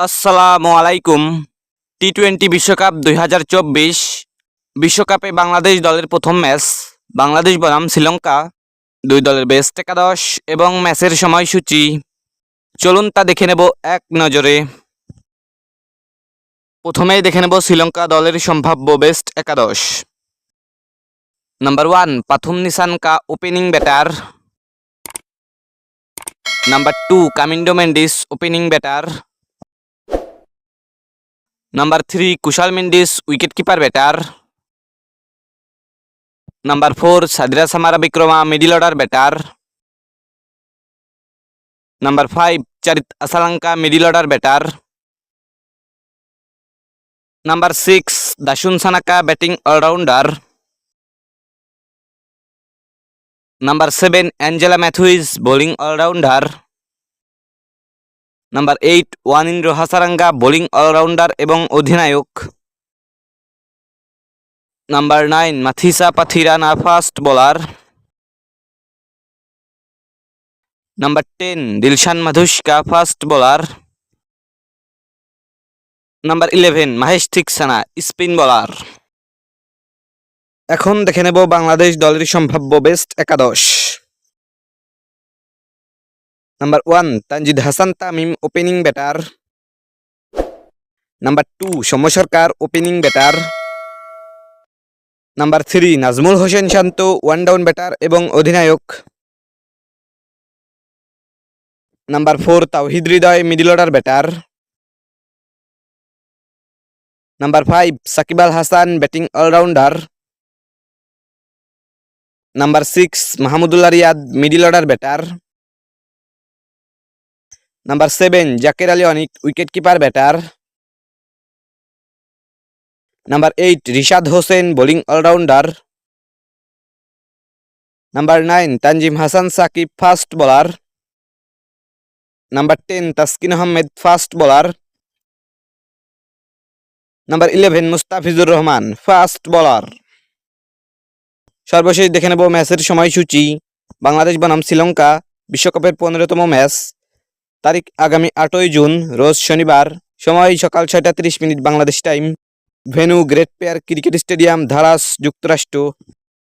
আসসালামু আলাইকুম T twenty বিশ্বকাপ দুই হাজার চব্বিশ বিশ্বকাপে বাংলাদেশ দলের প্রথম ম্যাচ। বাংলাদেশ বনাম শ্রীলঙ্কা। দুই দলের বেস্ট একাদশ এবং ম্যাচের সময়সূচি। চলুন তা দেখে নেব এক নজরে। প্রথমেই দেখে নেব শ্রীলঙ্কা দলের সম্ভাব্য বেস্ট একাদশ। Number one Pathum Nissanka opening batter number two Kamindu Mendis opening batter number three Kusal Mendis wicket keeper batter number four Sadeera Samarawickrama middle order batter number five Charith Asalanka middle order batter number six Dasun Shanaka batting all rounder number seven Angelo Mathews bowling all rounder number eight Wanindu Hasaranga bowling all rounder এবং অধিনায়ক। Number nine Matheesha Pathirana fast bowler number ten Dilshan Madushanka fast bowler number eleven Maheesh Theekshana spin bowler এখন দেখে নেব বাংলাদেশ দলের সম্ভাব্য best একাদশ। Number one Tanzid Hasan Tamim opening batter number two Soumya Sarkar opening batter number three Najmul Hossain Shanto one down batter এবং অধিনায়ক। Number four Towhid Hridoy middle order batter number five Shakib Al Hasan batting all rounder number six Mahmudullah Riyad middle order batter number seven Jaker Ali Anik wicket keeper batter number eight Rishad Hossain bowling all rounder number nine Tanzim Hasan Sakib fast bowler number ten Taskin Ahmed fast bowler number eleven Mustafizur Rahman fast bowler সর্বশেষ দেখে নেব ম্যাচের সময়সূচি। বাংলাদেশ বনাম শ্রীলঙ্কা, বিশ্বকাপের পনেরোতম match. তারিখ আগামী আটই জুন, রোজ শনিবার, সময় সকাল ছয়টা তিরিশ minute Bangladesh time venue Grand Prairie cricket stadium, Dallas, যুক্তরাষ্ট্র।